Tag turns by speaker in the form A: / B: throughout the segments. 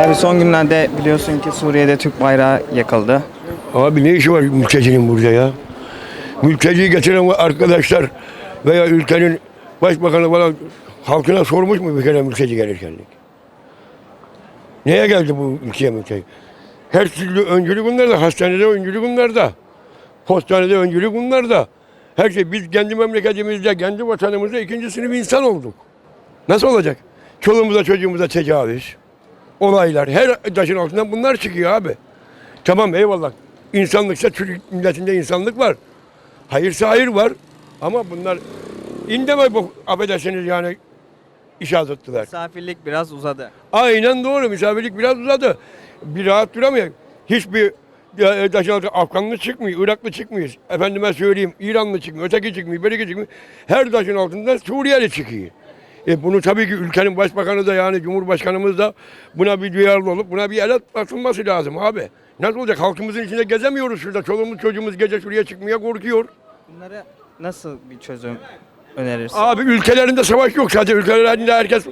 A: Abi son günlerde biliyorsun ki Suriye'de Türk bayrağı yakıldı.
B: Abi ne işi var mültecinin burada ya? Mülteciyi getiren arkadaşlar veya ülkenin başbakanı falan halkına sormuş mu bir kere mülteci gelirken? Neye geldi bu ülkeye mülteci? Her türlü öncülük bunlarda, hastanede öncülük bunlarda. Postanede öncülük bunlarda. Her şey biz kendi memleketimizde, kendi vatanımızda ikinci sınıf insan olduk. Nasıl olacak? Çoluğumuza çocuğumuza tecavüz, olaylar, her taşın altından bunlar çıkıyor abi. Tamam eyvallah. İnsanlıksa Türk milletinde insanlık var. Hayırsa hayır var. Ama bunlar indeme bu affedersiniz yani iş azıttılar.
A: Misafirlik biraz uzadı.
B: Aynen doğru. Misafirlik biraz uzadı. Bir rahat duramıyor. Hiçbir e, taşın altı Afganlı çıkmıyor, Iraklı çıkmıyor. Efendime söyleyeyim İranlı çıkmıyor, öteki çıkmıyor, beriki çıkmıyor. Her taşın altında Suriyeli çıkıyor. E bunu tabii ki ülkenin başbakanı da yani Cumhurbaşkanımız da buna bir duyarlı olup buna bir el atılması lazım abi. Nasıl olacak? Halkımızın içinde gezemiyoruz şurada. Çoluğumuz çocuğumuz gece şuraya çıkmaya korkuyor.
A: Bunlara nasıl bir çözüm önerirsin?
B: Abi ülkelerinde savaş yok zaten. Ülkelerinde herkes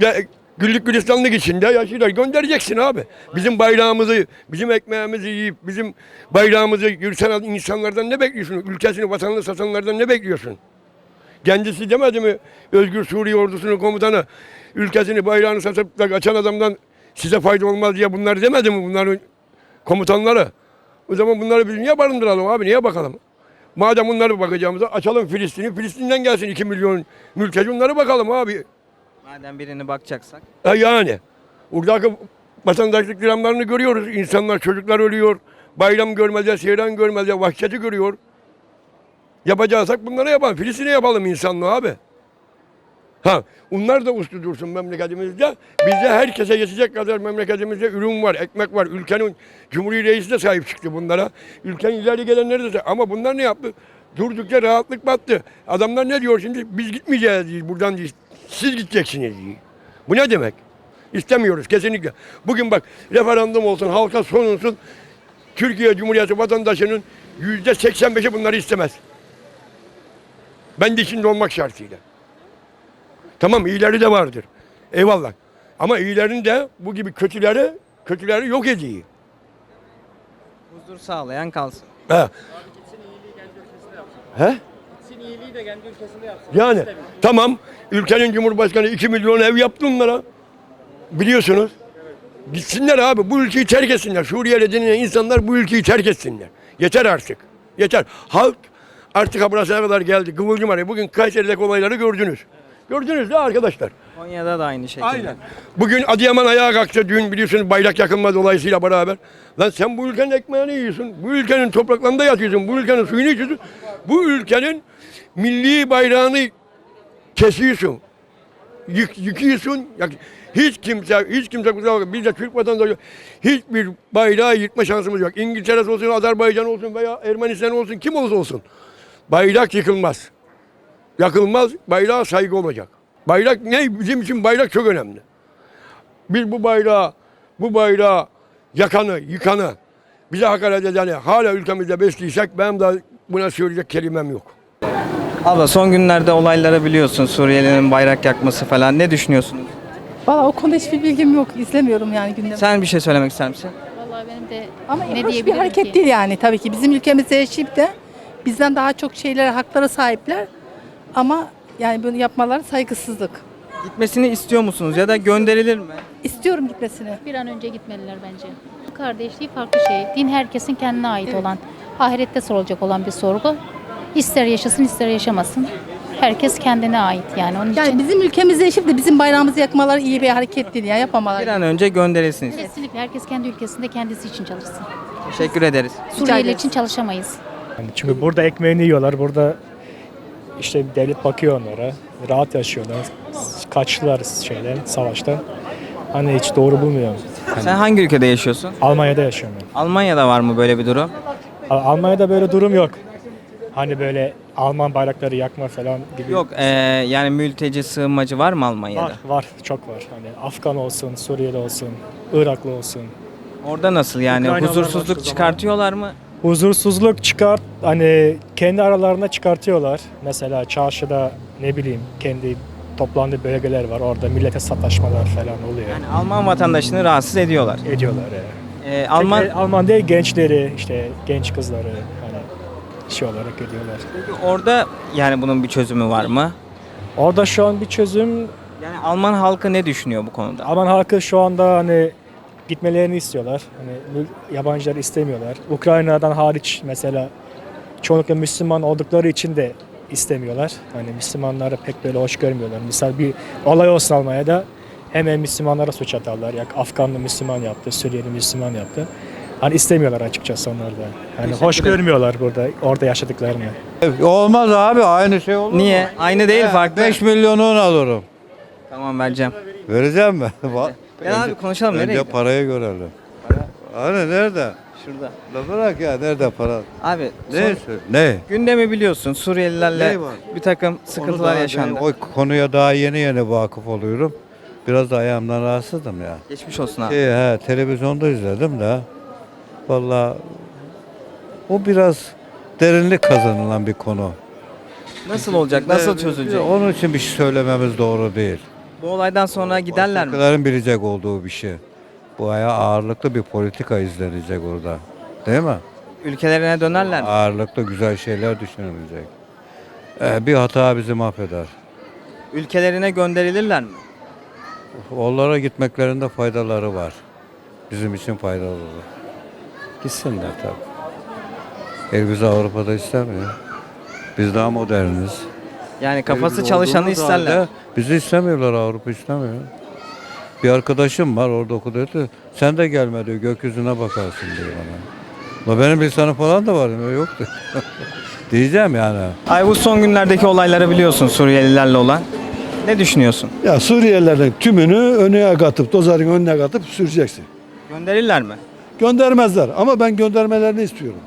B: de, güllük gülistanlık içinde yaşıyorlar. Göndereceksin abi. Bizim bayrağımızı, bizim ekmeğimizi yiyip, bizim bayrağımızı yürüten insanlardan ne bekliyorsun? Ülkesini, vatanını satanlardan ne bekliyorsun? Kendisi demedi mi Özgür Suriye ordusunun komutanı ülkesini bayrağını satıp da kaçan adamdan size fayda olmaz diye bunlar demedi mi bunların komutanları? O zaman bunları biz niye barındıralım abi niye bakalım? Madem bunları bakacağımıza açalım Filistin'i. Filistin'den gelsin 2 milyon mülteci onları bakalım abi.
A: Madem birini bakacaksak.
B: Ha yani. Oradaki vatandaşlık dramlarını görüyoruz. İnsanlar, çocuklar ölüyor. Bayram görmezler, seyran görmezler, vahşeti görüyor. Yapacaksak bunları yapalım. Filistin'e yapalım insanlığı abi. Ha, onlar da uslu dursun memleketimizde. Bizde herkese yetecek kadar memleketimizde ürün var, ekmek var. Ülkenin Cumhuriyet Reisi de sahip çıktı bunlara. Ülkenin ileri gelenleri de ama bunlar ne yaptı? Durdukça rahatlık battı. Adamlar ne diyor şimdi? Biz gitmeyeceğiz diyor, buradan diyor. Siz gideceksiniz diyor. Bu ne demek? İstemiyoruz kesinlikle. Bugün bak referandum olsun, halka sorulsun. Türkiye Cumhuriyeti vatandaşının yüzde 85'i bunları istemez. Ben de içinde olmak şartıyla. Tamam iyileri de vardır. Eyvallah. Ama iyilerin de bu gibi kötüleri kötüleri yok ediyor.
A: Huzur sağlayan kalsın.
B: He. He? Yani tamam ülkenin cumhurbaşkanı 2 milyon ev yaptı onlara. Biliyorsunuz. Gitsinler abi bu ülkeyi terk etsinler. Suriyeli denilen insanlar bu ülkeyi terk etsinler. Yeter artık. Yeter. Halk artık burasına kadar geldi. Kıvılcım arıyor. Bugün Kayseri'deki olayları gördünüz. Gördünüz de arkadaşlar.
A: Konya'da da aynı şekilde.
B: Aynen. Bugün Adıyaman ayağa kalktı. Dün biliyorsunuz bayrak yakılma dolayısıyla beraber. Lan sen bu ülkenin ekmeğini yiyorsun. Bu ülkenin topraklarında yatıyorsun. Bu ülkenin suyunu içiyorsun. Bu ülkenin milli bayrağını kesiyorsun. Yık, yıkıyorsun. Hiç kimse, hiç kimse kusura bakma. Biz de Türk vatandaşı hiçbir bayrağı yıkma şansımız yok. İngiltere olsun, Azerbaycan olsun veya Ermenistan olsun, kim olursa olsun. Bayrak yıkılmaz. Yakılmaz, bayrağa saygı olacak. Bayrak ne? Bizim için bayrak çok önemli. Biz bu bayrağı, bu bayrağı yakanı, yıkanı, bize hakaret edeni hala ülkemizde besliysek benim de buna söyleyecek kelimem yok.
A: Abla son günlerde olayları biliyorsun. Suriyelilerin bayrak yakması falan. Ne düşünüyorsunuz?
C: Valla o konuda hiçbir bilgim yok. İzlemiyorum yani gündemi.
A: Sen bir şey söylemek ister misin?
D: Vallahi benim de
C: Ama
D: ne
C: hoş bir
D: diyebilirim
C: hareket
D: ki?
C: değil yani tabii ki. Bizim ülkemizde yaşayıp da bizden daha çok şeylere, haklara sahipler. Ama yani bunu yapmaları saygısızlık.
A: Gitmesini istiyor musunuz ya da gönderilir mi?
C: İstiyorum gitmesini.
D: Bir an önce gitmeliler bence. Kardeşliği farklı şey. Din herkesin kendine ait olan, ahirette sorulacak olan bir sorgu. İster yaşasın ister yaşamasın. Herkes kendine ait yani. Onun
C: Yani
D: için
C: bizim ülkemizde yaşayıp da bizim bayrağımızı yakmaları iyi bir hareket değil ya yapamalar.
A: Bir an önce gönderilsin.
D: kesinlikle herkes kendi ülkesinde kendisi için çalışsın.
A: Teşekkür ederiz.
D: Suriyeli
C: ederiz.
D: için çalışamayız.
E: Yani çünkü burada ekmeğini yiyorlar. Burada işte devlet bakıyor onlara. Rahat yaşıyorlar. Kaçtılar şeyden, savaştan. Hani hiç doğru bulmuyorum.
A: Sen hangi ülkede yaşıyorsun?
E: Almanya'da yaşıyorum ben.
A: Almanya'da var mı böyle bir durum?
E: Al- Almanya'da böyle durum yok. Hani böyle Alman bayrakları yakma falan gibi.
A: Yok eee, yani mülteci sığınmacı var mı Almanya'da?
E: Var, var, çok var. Hani Afgan olsun, Suriyeli olsun, Iraklı olsun.
A: Orada nasıl yani
E: Ukraynalılar
A: huzursuzluk
E: başka zaman-
A: çıkartıyorlar mı?
E: Huzursuzluk çıkart, hani kendi aralarında çıkartıyorlar. Mesela çarşıda ne bileyim kendi toplandığı bölgeler var. Orada millete sataşmalar falan oluyor.
A: Yani Alman vatandaşını rahatsız ediyorlar.
E: ediyorlar.
A: Ee, Alman
E: Tek- Alman değil gençleri, işte genç kızları hani şey olarak ediyorlar.
A: orada yani bunun bir çözümü var mı?
E: Orada şu an bir çözüm
A: Yani Alman halkı ne düşünüyor bu konuda?
E: Alman halkı şu anda hani gitmelerini istiyorlar. Hani yabancıları istemiyorlar. Ukrayna'dan hariç mesela çoğunlukla Müslüman oldukları için de istemiyorlar. Hani Müslümanları pek böyle hoş görmüyorlar. Misal bir olay olsun Almanya'da hemen Müslümanlara suç atarlar. Ya Afganlı Müslüman yaptı, Suriyeli Müslüman yaptı. Hani istemiyorlar açıkçası onlar da. Hani
A: Teşekkür
E: hoş görmüyorlar burada orada yaşadıklarını.
F: Olmaz abi aynı şey olur.
A: Niye? Aynı değil farklı.
F: 5 milyonunu alırım.
A: Tamam vereceğim.
F: Vereceğim mi?
A: Gel abi konuşalım nereye
F: Önce
A: gidiyorsun?
F: parayı görelim. Hani nerede?
A: Şurada.
F: La bırak ya nerede para?
A: Abi
F: Ne?
A: son-
F: söyle- Ne?
A: gündemi biliyorsun Suriyelilerle
F: var?
A: bir takım
F: Onu
A: sıkıntılar
F: daha-
A: yaşandı.
F: ben O konuya daha yeni yeni vakıf oluyorum. Biraz da ayağımdan rahatsızdım ya.
A: Geçmiş olsun abi.
F: Şey, he, televizyonda izledim de. Vallahi o biraz derinlik kazanılan bir konu.
A: Nasıl olacak? Nasıl çözülecek?
F: Onun için bir şey söylememiz doğru değil.
A: Bu olaydan sonra giderler mi?
F: Başkalarının bilecek olduğu bir şey. Bu aya ağırlıklı bir politika izlenecek orada. Değil mi?
A: Ülkelerine dönerler mi?
F: Ağırlıklı güzel şeyler düşünülecek. Ee, bir hata bizi mahveder.
A: Ülkelerine gönderilirler mi?
F: Onlara gitmeklerinde faydaları var. Bizim için faydalı olur. Gitsinler tabii. El bizi Avrupa'da istemiyor. Biz daha moderniz.
A: Yani kafası
F: Biz
A: çalışanı
F: olduğumuz
A: isterler.
F: halde Bizi istemiyorlar Avrupa istemiyor. Bir arkadaşım var orada okudu dedi. Sen de gelme diyor gökyüzüne bakarsın diyor bana. La benim lisanım falan da var mı? Yoktu. Diyeceğim yani.
A: Ay bu son günlerdeki olayları biliyorsun Suriyelilerle olan. Ne düşünüyorsun?
G: Ya Suriyelilerin tümünü önüne katıp, dozarın önüne katıp süreceksin.
A: Gönderirler mi?
G: Göndermezler ama ben göndermelerini istiyorum.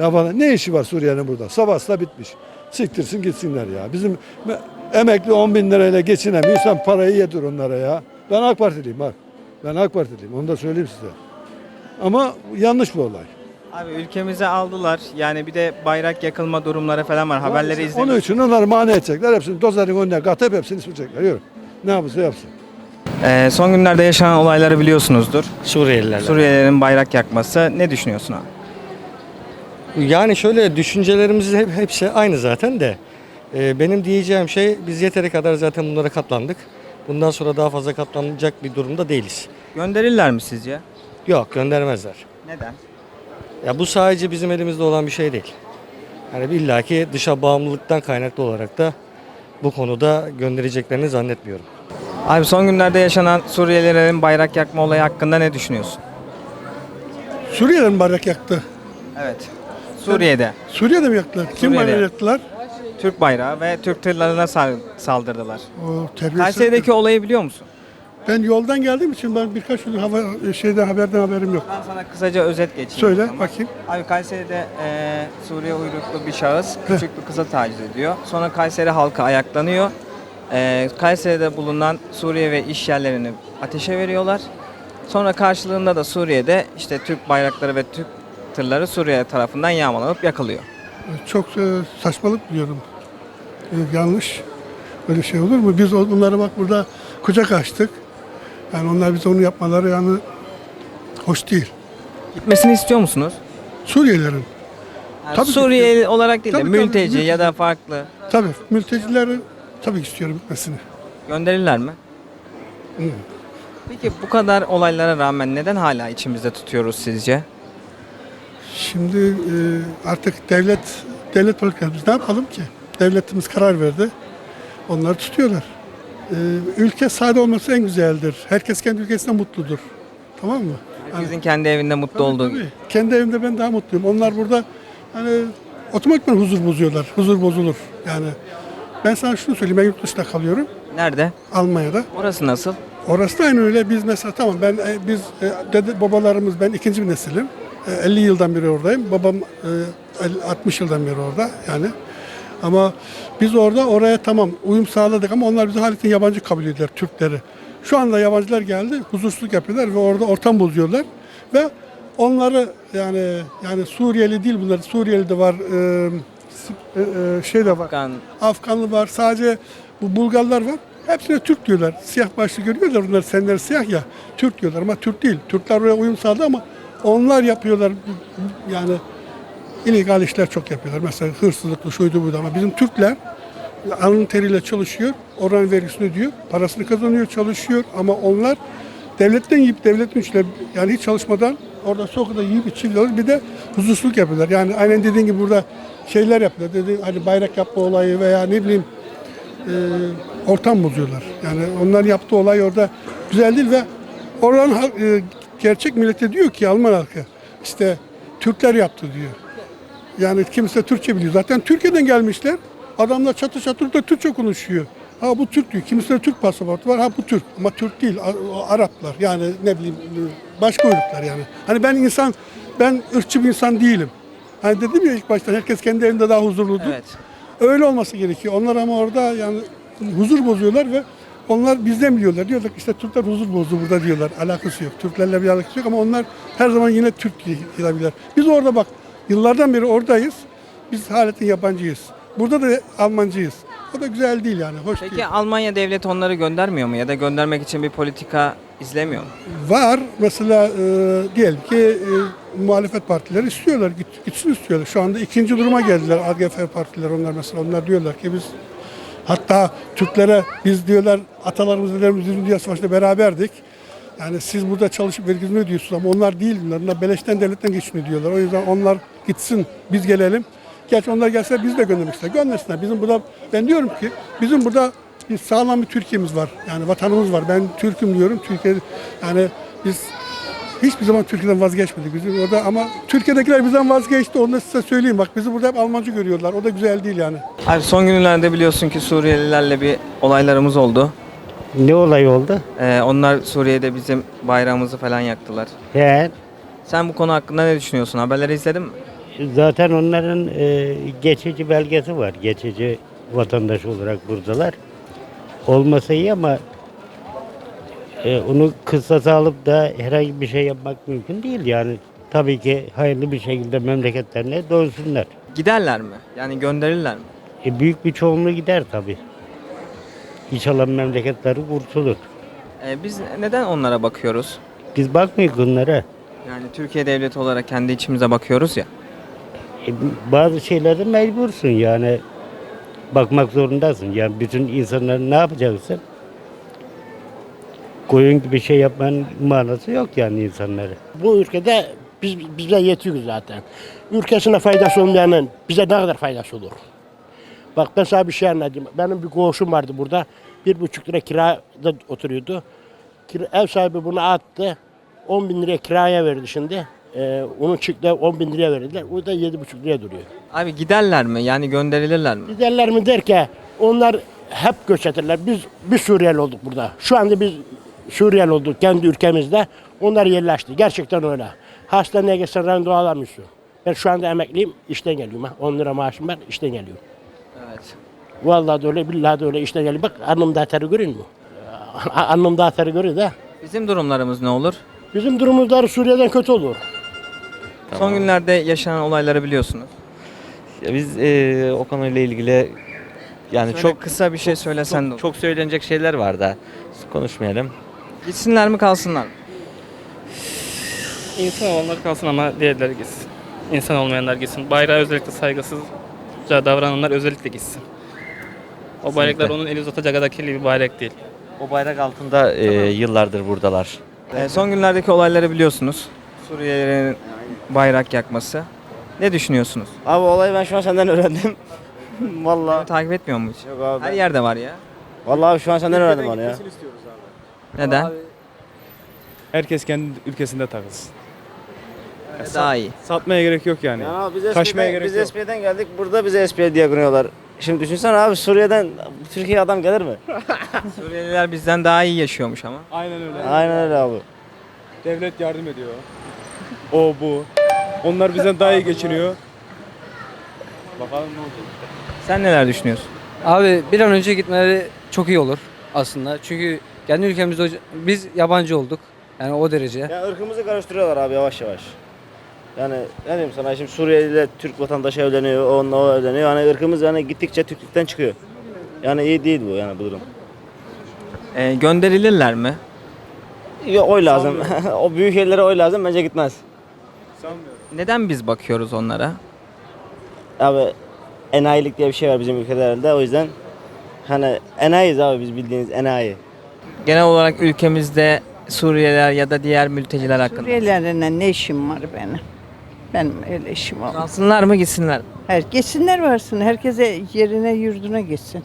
G: Ya bana ne işi var Suriye'nin burada? Savaşla bitmiş. Siktirsin gitsinler ya. Bizim me- emekli 10 bin lirayla geçinemiyor. Sen parayı yedir onlara ya. Ben AK Partiliyim bak. Ben AK Partiliyim. Onu da söyleyeyim size. Ama yanlış bir olay.
A: Abi ülkemize aldılar. Yani bir de bayrak yakılma durumları falan var. Haberleri
G: Onun
A: izledim.
G: için onları mani edecekler. Hepsini dozarın önüne katıp hepsini sürecekler. Yürü. Ne yapırsa yapsın.
A: Ee, son günlerde yaşanan olayları biliyorsunuzdur.
H: Suriyelilerle.
A: Suriyelilerin bayrak yakması. Ne düşünüyorsun abi?
H: Yani şöyle düşüncelerimiz hep, hepsi aynı zaten de. Ee, benim diyeceğim şey biz yeteri kadar zaten bunlara katlandık. Bundan sonra daha fazla katlanacak bir durumda değiliz.
A: Gönderirler mi sizce?
H: Yok göndermezler.
A: Neden?
H: Ya bu sadece bizim elimizde olan bir şey değil. Yani illaki dışa bağımlılıktan kaynaklı olarak da bu konuda göndereceklerini zannetmiyorum.
A: Abi son günlerde yaşanan Suriyelilerin bayrak yakma olayı hakkında ne düşünüyorsun?
I: Suriye'den bayrak yaktı.
A: Evet. Suriye'de
I: Suriye'de mi yaktılar? Kim
A: Suriye'de.
I: bayrak yaktılar?
A: Türk bayrağı ve Türk tırlarına sal- saldırdılar.
I: O terbiyesiz.
A: Kayseri'deki olayı biliyor musun?
I: Ben yoldan geldiğim için ben birkaç gün hava, şeyden haberden haberim yok.
A: Ben sana kısaca özet geçeyim.
I: Söyle
A: o zaman.
I: bakayım.
A: Abi Kayseri'de eee, Suriye uyruklu bir şahıs küçük bir kıza taciz ediyor. Sonra Kayseri halkı ayaklanıyor. Eee, Kayseri'de bulunan Suriye ve iş yerlerini ateşe veriyorlar. Sonra karşılığında da Suriye'de işte Türk bayrakları ve Türk tırları Suriye tarafından yağmalanıp yakılıyor.
I: Çok e, saçmalık biliyorum. E, yanlış. Böyle şey olur mu? Biz onlara bak burada kucak açtık. Yani onlar bize onu yapmaları yani hoş değil.
A: Gitmesini istiyor musunuz?
I: Suriyelilerin.
A: Yani
I: Tabii
A: Suriyeli olarak değil de
I: Tabii, tabii,
A: mülteci
I: mülteci.
A: ya da farklı
I: Tabii mültecilerin tabii istiyorum gitmesini.
A: gönderirler mi?
I: Hı.
A: Peki bu kadar olaylara rağmen neden hala içimizde tutuyoruz sizce?
I: Şimdi e, artık devlet devlet politikası biz ne yapalım ki? Devletimiz karar verdi. Onları tutuyorlar. E, ülke sade olması en güzeldir. Herkes kendi ülkesinde mutludur. Tamam mı?
A: Herkesin kendi evinde mutlu
I: Tabii,
A: olduğu
I: tabii. Kendi evimde ben daha mutluyum. Onlar burada hani otomatikman huzur bozuyorlar. Huzur bozulur. Yani ben sana şunu söyleyeyim. Ben yurt dışında kalıyorum.
A: Nerede?
I: Almanya'da.
A: Orası nasıl?
I: Orası da aynı öyle. Biz mesela tamam ben e, biz e, dede babalarımız ben ikinci bir nesilim. E, 50 yıldan beri oradayım. Babam e, el- 60 yıldan beri orada yani. Ama biz orada oraya tamam uyum sağladık ama onlar bizi halitin yabancı kabul ediyorlar Türkleri. Şu anda yabancılar geldi, huzursuzluk yapıyorlar ve orada ortam bozuyorlar ve onları yani yani Suriyeli değil bunlar. Suriyeli de var, e, e, e, şey de var.
A: Afgan.
I: Afganlı var, sadece bu Bulgarlar var. Hepsine Türk diyorlar. Siyah başlı görüyorlar bunlar senler siyah ya. Türk diyorlar ama Türk değil. Türkler oraya uyum sağladı ama onlar yapıyorlar. Yani illegal işler çok yapıyorlar. Mesela hırsızlıklı şuydu buydu ama bizim Türkler alın teriyle çalışıyor. Oranın vergisini ödüyor. Parasını kazanıyor, çalışıyor ama onlar devletten yiyip devletin içine yani hiç çalışmadan orada sokakta yiyip içiyorlar. Bir de huzursuzluk yapıyorlar. Yani aynen dediğin gibi burada şeyler yapıyorlar. Dedi, hani bayrak yapma olayı veya ne bileyim e, ortam bozuyorlar. Yani onlar yaptığı olay orada güzel değil ve oranın e, gerçek millete diyor ki Alman halkı işte Türkler yaptı diyor. Yani kimse Türkçe biliyor. Zaten Türkiye'den gelmişler. Adamlar çatır çatır da Türkçe konuşuyor. Ha bu Türk diyor. Kimisinde de Türk pasaportu var. Ha bu Türk. Ama Türk değil. Araplar. Yani ne bileyim başka uyruklar yani. Hani ben insan, ben ırkçı bir insan değilim. Hani dedim ya ilk başta herkes kendi evinde daha huzurludur.
A: Evet.
I: Öyle olması gerekiyor. Onlar ama orada yani huzur bozuyorlar ve onlar bizden biliyorlar. Diyorlar işte Türkler huzur bozdu burada diyorlar. Alakası yok. Türklerle bir alakası yok ama onlar her zaman yine Türk gidebilirler. Biz orada bak yıllardan beri oradayız. Biz haletin yabancıyız. Burada da Almancıyız. O da güzel değil yani. Hoş
A: Peki
I: değil.
A: Almanya devleti onları göndermiyor mu ya da göndermek için bir politika izlemiyor mu?
I: Var mesela e, diyelim ki e, muhalefet partileri istiyorlar, git, gitsin istiyorlar. Şu anda ikinci duruma geldiler AGF partileri onlar mesela. Onlar diyorlar ki biz hatta Türklere biz diyorlar atalarımız dedelerimiz Dünya Savaşı'nda beraberdik. Yani siz burada çalışıp vergisini ödüyorsunuz ama onlar değil bunlar. Onlar beleşten devletten geçiniyor diyorlar. O yüzden onlar gitsin biz gelelim. Gerçi onlar gelse biz de göndermek ister. Göndersinler. Bizim burada ben diyorum ki bizim burada bir sağlam bir Türkiye'miz var. Yani vatanımız var. Ben Türk'üm diyorum. Türkiye yani biz hiçbir zaman Türkiye'den vazgeçmedik. Bizim orada ama Türkiye'dekiler bizden vazgeçti. Onu da size söyleyeyim. Bak bizi burada hep Almancı görüyorlar. O da güzel değil yani.
A: Abi son günlerde biliyorsun ki Suriyelilerle bir olaylarımız oldu.
J: Ne olay oldu?
A: Ee, onlar Suriye'de bizim bayrağımızı falan yaktılar.
J: He,
A: Sen bu konu hakkında ne düşünüyorsun? Haberleri izledin mi?
J: zaten onların e, geçici belgesi var. Geçici vatandaş olarak buradalar. Olmasa iyi ama e, onu kısasa alıp da herhangi bir şey yapmak mümkün değil. Yani tabii ki hayırlı bir şekilde memleketlerine dönsünler.
A: Giderler mi? Yani gönderirler mi?
J: E, büyük bir çoğunluğu gider tabii. İnşallah memleketleri kurtulur.
A: Ee, biz neden onlara bakıyoruz?
J: Biz bakmıyoruz onlara.
A: Yani Türkiye devleti olarak kendi içimize bakıyoruz ya.
J: E, bazı şeylerde mecbursun yani bakmak zorundasın. Yani bütün insanların ne yapacaksın? Koyun gibi şey yapmanın manası yok yani insanları.
K: Bu ülkede biz bize yetiyor zaten. Ülkesine faydası olmayanın bize ne kadar faydası olur? Bak ben sana bir şey anlatayım. Benim bir komşum vardı burada. Bir buçuk lira kirada oturuyordu. Kira- ev sahibi bunu attı. 10 bin liraya kiraya verdi şimdi. Ee, onun çıktı 10 bin liraya verdiler. O da yedi buçuk liraya duruyor.
A: Abi giderler mi? Yani gönderilirler mi?
K: Giderler mi der ki onlar hep göç ederler. Biz bir Suriyeli olduk burada. Şu anda biz Suriyeli olduk kendi ülkemizde. Onlar yerleşti. Gerçekten öyle. Hastaneye gitsen randevu alamıyorsun. Ben şu anda emekliyim. işten geliyorum. Ha. 10 lira maaşım var. işten geliyorum.
A: Evet.
K: Vallahi de öyle, billahi de öyle işten geliyorum. Bak alnım datarı görüyor musun? Alnım datarı görüyor da.
A: Bizim durumlarımız ne olur?
K: Bizim durumumuz Suriye'den kötü olur.
A: Son günlerde yaşanan olayları biliyorsunuz.
L: Ya Biz eee o konuyla ilgili yani
A: Şöyle
L: çok
A: kısa bir şey söylesen de
L: çok,
A: olur.
L: çok söylenecek şeyler var da konuşmayalım.
A: Gitsinler mi kalsınlar mı?
M: İnsan olanlar kalsın ama diğerleri gitsin. İnsan olmayanlar gitsin. Bayrağa özellikle saygısızca davrananlar özellikle gitsin. O bayraklar onun eli uzatacak kadar kirli bir bayrak değil.
L: O bayrak altında eee, yıllardır buradalar.
A: Ee, son günlerdeki olayları biliyorsunuz. Suriyelilerin bayrak yakması. Ne düşünüyorsunuz?
K: Abi olayı ben şu an senden öğrendim. Vallahi.
A: Takip etmiyor mu hiç?
K: Yok abi.
A: Her yerde var ya.
K: Vallahi şu an senden öğrendim onu ya.
A: Neden?
E: Herkes kendi ülkesinde takılsın.
A: Daha iyi.
E: Satmaya gerek yok yani.
K: Ya biz
E: Kaçmaya gerek
K: biz
E: yok.
K: SP'den geldik. Burada bize SP diye kınıyorlar. Şimdi düşünsene abi Suriye'den Türkiye'ye adam gelir mi?
A: Suriyeliler bizden daha iyi yaşıyormuş ama.
E: Aynen öyle.
K: Aynen öyle abi.
E: Devlet yardım ediyor. O bu. Onlar bizden daha iyi geçiniyor. Bakalım ne olacak.
A: Sen neler düşünüyorsun?
N: Abi bir an önce gitmeleri çok iyi olur aslında. Çünkü kendi ülkemizde hoca- biz yabancı olduk. Yani o derece.
K: Ya ırkımızı karıştırıyorlar abi yavaş yavaş. Yani ne diyeyim sana şimdi Suriyeli ile Türk vatandaşı evleniyor, o onunla o evleniyor. Yani ırkımız yani gittikçe Türklükten çıkıyor. Yani iyi değil bu yani bu durum.
A: Ee, gönderilirler mi?
L: Yok oy lazım. o büyük yerlere oy lazım bence gitmez.
A: Neden biz bakıyoruz onlara?
L: Abi enayilik diye bir şey var bizim ülkede herhalde o yüzden hani enayiyiz abi biz bildiğiniz enayi.
A: Genel olarak ülkemizde Suriyeliler ya da diğer mülteciler hakkında.
O: Suriyelilerle ne işim var benim? Benim öyle işim olmaz.
A: Kalsınlar mı gitsinler?
O: Her, gitsinler varsın. Herkese yerine yurduna gitsin.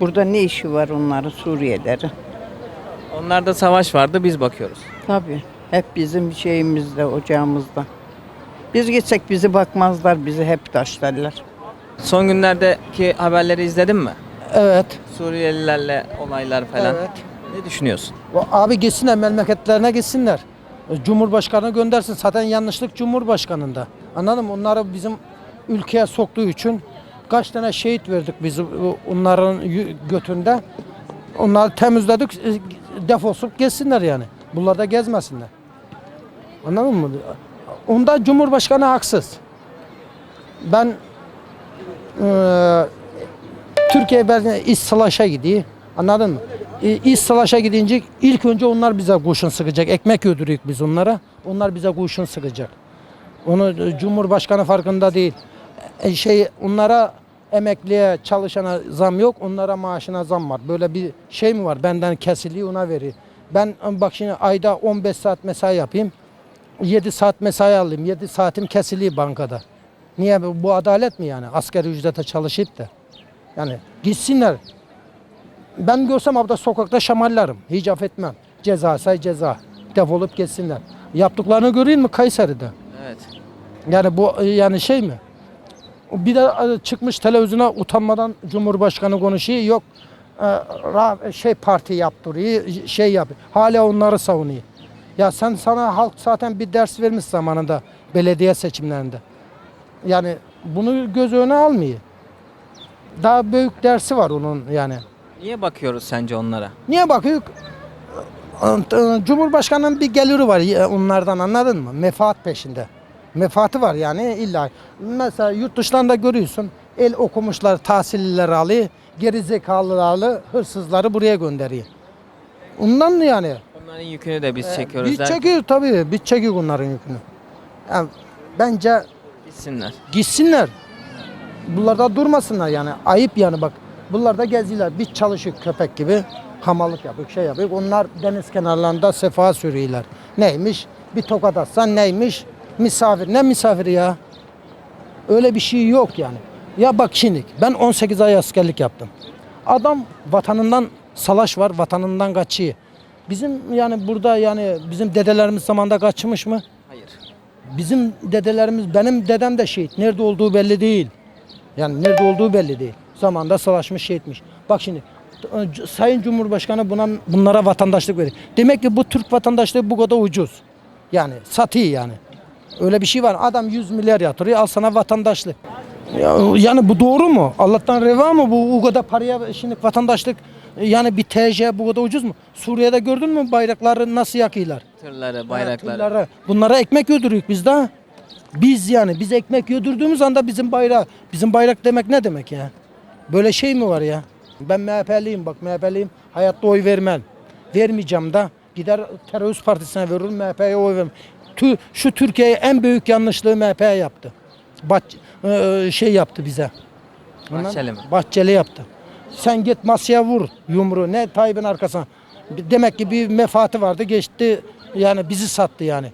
O: Burada ne işi var onların Suriyelilerin?
A: Onlarda savaş vardı biz bakıyoruz.
O: Tabii. Hep bizim şeyimizde, ocağımızda. Biz gitsek bizi bakmazlar, bizi hep taşlarlar.
A: Son günlerdeki haberleri izledin mi?
P: Evet.
A: Suriyelilerle olaylar falan.
P: Evet.
A: Ne düşünüyorsun?
P: Abi gitsinler memleketlerine gitsinler. Cumhurbaşkanı göndersin. Zaten yanlışlık Cumhurbaşkanı'nda. Anladın mı? Onları bizim ülkeye soktuğu için kaç tane şehit verdik biz onların götünde. Onları temizledik. e, Defolsup gezsinler yani. Bunlar da gezmesinler. Anladın mı? Onda Cumhurbaşkanı haksız. Ben eee Türkiye ben iç savaşa gidiyor. Anladın mı? E, savaşa gidince ilk önce onlar bize kurşun sıkacak. Ekmek ödürük biz onlara. Onlar bize kurşun sıkacak. Onu e, Cumhurbaşkanı farkında değil. E, şey onlara emekliye çalışana zam yok. Onlara maaşına zam var. Böyle bir şey mi var? Benden kesiliyor ona veriyor. Ben e, bak şimdi ayda 15 saat mesai yapayım. 7 saat mesai alayım. 7 saatim kesiliyor bankada. Niye bu adalet mi yani? Asgari ücrete çalışıp da. Yani gitsinler. Ben görsem abda sokakta şamallarım. Hiç affetmem. Ceza say ceza. Defolup gitsinler. Yaptıklarını göreyim mi Kayseri'de?
A: Evet.
P: Yani bu e, yani şey mi? Bir de e, çıkmış televizyona utanmadan Cumhurbaşkanı konuşuyor. Yok e, şey parti yaptırıyor, şey yapıyor. Hala onları savunuyor. Ya sen sana halk zaten bir ders vermiş zamanında belediye seçimlerinde. Yani bunu göz önüne almıyor. Daha büyük dersi var onun yani.
A: Niye bakıyoruz sence onlara?
P: Niye bakıyor? Cumhurbaşkanının bir geliri var onlardan anladın mı? Mefaat peşinde. Mefaatı var yani illa. Mesela yurt dışlarında görüyorsun. El okumuşlar, tahsillileri alıyor. Geri zekalıları, hırsızları buraya gönderiyor. Ondan mı yani?
A: Onların yükünü de biz çekiyoruz.
P: Biz
A: der.
P: çekiyor tabii. Biz çekiyor onların yükünü. Yani bence
A: Gitsinler.
P: gitsinler. Bunlarda durmasınlar yani. Ayıp yani bak. Bunlar da geziyorlar. Biz çalışıyor köpek gibi. Hamallık yapıyor, şey yapıyor. Onlar deniz kenarlarında sefa sürüyorlar. Neymiş? Bir tokat atsan neymiş? Misafir. Ne misafiri ya? Öyle bir şey yok yani. Ya bak şimdi ben 18 ay askerlik yaptım. Adam vatanından salaş var, vatanından kaçıyor. Bizim yani burada yani bizim dedelerimiz zamanında kaçmış mı?
A: Hayır.
P: Bizim dedelerimiz, benim dedem de şehit. Nerede olduğu belli değil. Yani nerede olduğu belli değil. Zamanda savaşmış, şehitmiş. Bak şimdi Sayın Cumhurbaşkanı buna, bunlara vatandaşlık veriyor. Demek ki bu Türk vatandaşlığı bu kadar ucuz. Yani satıyor yani. Öyle bir şey var. Adam 100 milyar yatırıyor al sana vatandaşlık. Ya, yani bu doğru mu? Allah'tan reva mı bu o kadar paraya şimdi vatandaşlık yani bir TC bu kadar ucuz mu? Suriye'de gördün mü bayrakları nasıl yakıyorlar?
A: Tırları, bayrakları.
P: Tırlara. Bunlara ekmek ödürük biz de. Biz yani biz ekmek ödürdüğümüz anda bizim bayrak. Bizim bayrak demek ne demek ya? Böyle şey mi var ya? Ben MHP'liyim bak MHP'liyim. Hayatta oy vermem. Vermeyeceğim de. Gider terörist partisine veririm MHP'ye oy vermem. Tü- Şu Türkiye'ye en büyük yanlışlığı MHP yaptı. Baş, e, şey yaptı bize.
A: Bahçeli mi?
P: Bahçeli yaptı. Sen git masaya vur yumruğu. Ne Tayyip'in arkasına. Demek ki bir mefaati vardı geçti. Yani bizi sattı yani.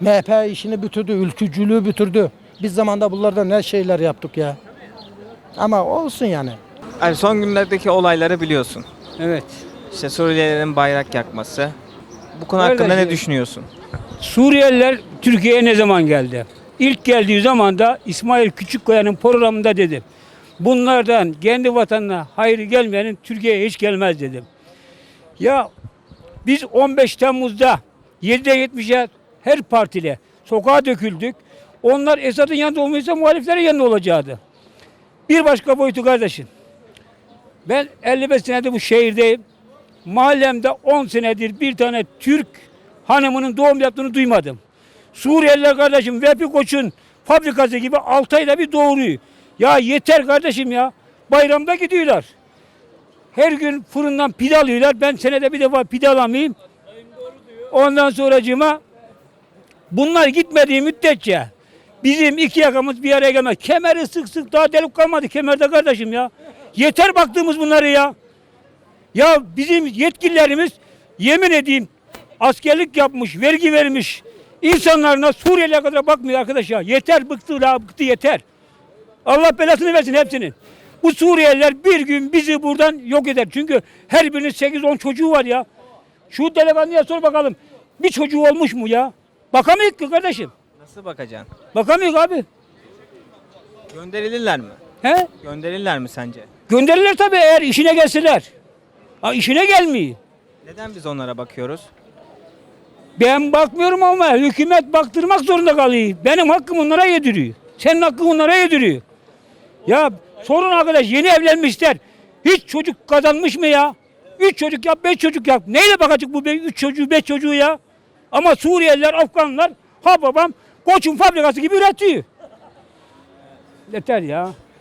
P: MHP işini bitirdi. Ülkücülüğü bitirdi. Biz zamanda bunlarda ne şeyler yaptık ya. Ama olsun yani.
A: Yani son günlerdeki olayları biliyorsun.
N: Evet.
A: İşte Suriyelilerin bayrak yakması. Bu konu
N: Öyle
A: hakkında ne
N: şey.
A: düşünüyorsun?
N: Suriyeliler Türkiye'ye ne zaman geldi? İlk geldiği zaman da İsmail Küçükkaya'nın programında dedim. Bunlardan kendi vatanına hayır gelmeyenin Türkiye'ye hiç gelmez dedim. Ya biz 15 Temmuz'da 7'de 70'e her partile sokağa döküldük. Onlar Esad'ın yanında olmayacaksa muhaliflerin yanında olacaktı. Bir başka boyutu kardeşim. Ben 55 senedir bu şehirdeyim. Mahallemde 10 senedir bir tane Türk hanımının doğum yaptığını duymadım. Suriyeliler kardeşim Vepi Koç'un fabrikası gibi 6 ayda bir doğuruyor. Ya yeter kardeşim ya. Bayramda gidiyorlar.
E: Her gün fırından pide alıyorlar. Ben senede bir defa pide alamayayım. Ondan sonracığıma bunlar gitmediği müddetçe bizim iki yakamız bir araya gelmez. Kemeri sık sık daha delik kalmadı kemerde kardeşim ya. Yeter baktığımız bunları ya. Ya bizim yetkililerimiz yemin edeyim askerlik yapmış, vergi vermiş insanlarına Suriyeli'ye kadar bakmıyor arkadaş ya. Yeter bıktı la bıktı yeter. Allah belasını versin hepsinin. Bu Suriyeliler bir gün bizi buradan yok eder. Çünkü her birinin 8-10 çocuğu var ya. Şu delikanlıya sor bakalım. Bir çocuğu olmuş mu ya? Bakamıyor ki kardeşim.
A: Nasıl bakacaksın?
E: Bakamıyor abi.
A: Gönderilirler mi?
E: He?
A: Gönderirler mi sence?
E: Gönderirler tabii eğer işine gelseler. Ha, işine gelmiyor.
A: Neden biz onlara bakıyoruz?
E: Ben bakmıyorum ama hükümet baktırmak zorunda kalıyor. Benim hakkım onlara yediriyor. Senin hakkın onlara yediriyor. Ya sorun arkadaş yeni evlenmişler. Hiç çocuk kazanmış mı ya? Üç çocuk yap, beş çocuk yap. Neyle bakacak bu be- üç çocuğu, beş çocuğu ya? Ama Suriyeliler, Afganlar ha babam koçun fabrikası gibi üretiyor. Yeter ya.